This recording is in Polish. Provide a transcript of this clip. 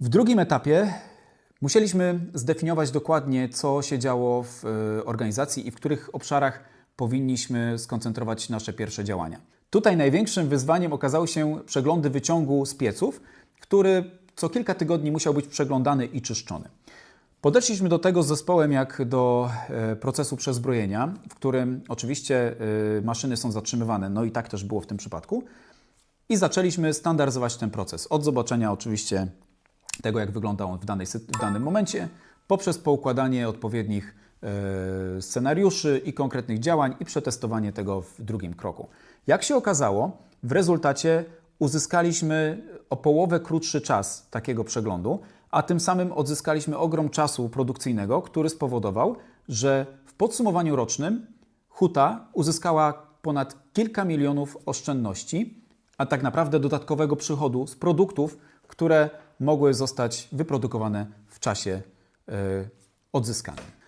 W drugim etapie musieliśmy zdefiniować dokładnie, co się działo w e, organizacji i w których obszarach powinniśmy skoncentrować nasze pierwsze działania. Tutaj największym wyzwaniem okazały się przeglądy wyciągu z pieców, który co kilka tygodni musiał być przeglądany i czyszczony. Podeszliśmy do tego z zespołem jak do e, procesu przezbrojenia, w którym oczywiście e, maszyny są zatrzymywane, no i tak też było w tym przypadku. I zaczęliśmy standaryzować ten proces. Od zobaczenia oczywiście tego, jak wygląda on w, danej, w danym momencie, poprzez poukładanie odpowiednich e, scenariuszy i konkretnych działań i przetestowanie tego w drugim kroku. Jak się okazało, w rezultacie uzyskaliśmy o połowę krótszy czas takiego przeglądu, a tym samym odzyskaliśmy ogrom czasu produkcyjnego, który spowodował, że w podsumowaniu rocznym Huta uzyskała ponad kilka milionów oszczędności, a tak naprawdę dodatkowego przychodu z produktów, które mogły zostać wyprodukowane w czasie e, odzyskanym.